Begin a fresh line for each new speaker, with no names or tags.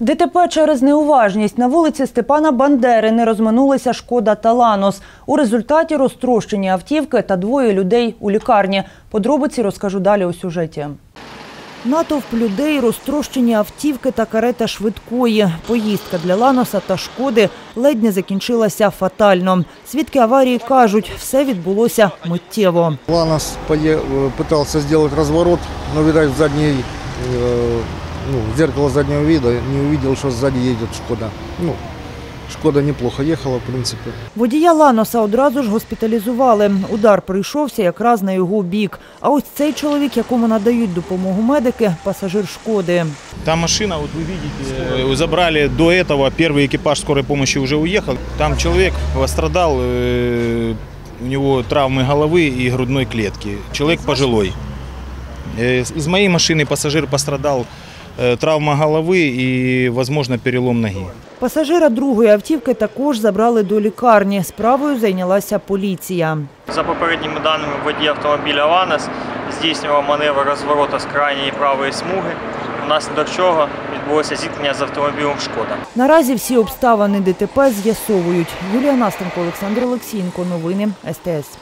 ДТП через неуважність на вулиці Степана Бандери не розминулися шкода та Ланос. У результаті розтрощені автівки та двоє людей у лікарні. Подробиці розкажу далі у сюжеті. Натовп людей, розтрощені автівки та карета швидкої. Поїздка для Ланоса та шкоди ледь не закінчилася фатально. Свідки аварії кажуть, все відбулося миттєво.
Ланос пое- э, пытался сделать разворот, но, видать, в задней, э, ну, в зеркало заднего вида не увидел, что сзади едет Шкода. Ну, Шкода неплохо ехала, в принципе.
Водія Ланоса одразу ж госпіталізували. Удар прийшовся якраз на його бік. А ось цей чоловік, якому надають допомогу медики, пасажир шкоди.
Та машина, вот вы видите, э, забрали до этого, первый экипаж скорой помощи уже уехал. Там человек пострадал, э, у него травмы головы и грудной клетки. Человек пожилой. Э, Из моей машины пассажир пострадал, э, травма головы и, возможно, перелом ноги.
Пасажира другої автівки також забрали до лікарні. Справою зайнялася поліція.
За попередніми даними, водій автомобіля «Ланос» здійснював маневр розворота з крайньої правої смуги, внаслідок чого відбулося зіткнення з автомобілем «Шкода».
Наразі всі обставини ДТП з'ясовують. Юлія Настенко, Олександр Олексієнко. Новини СТС.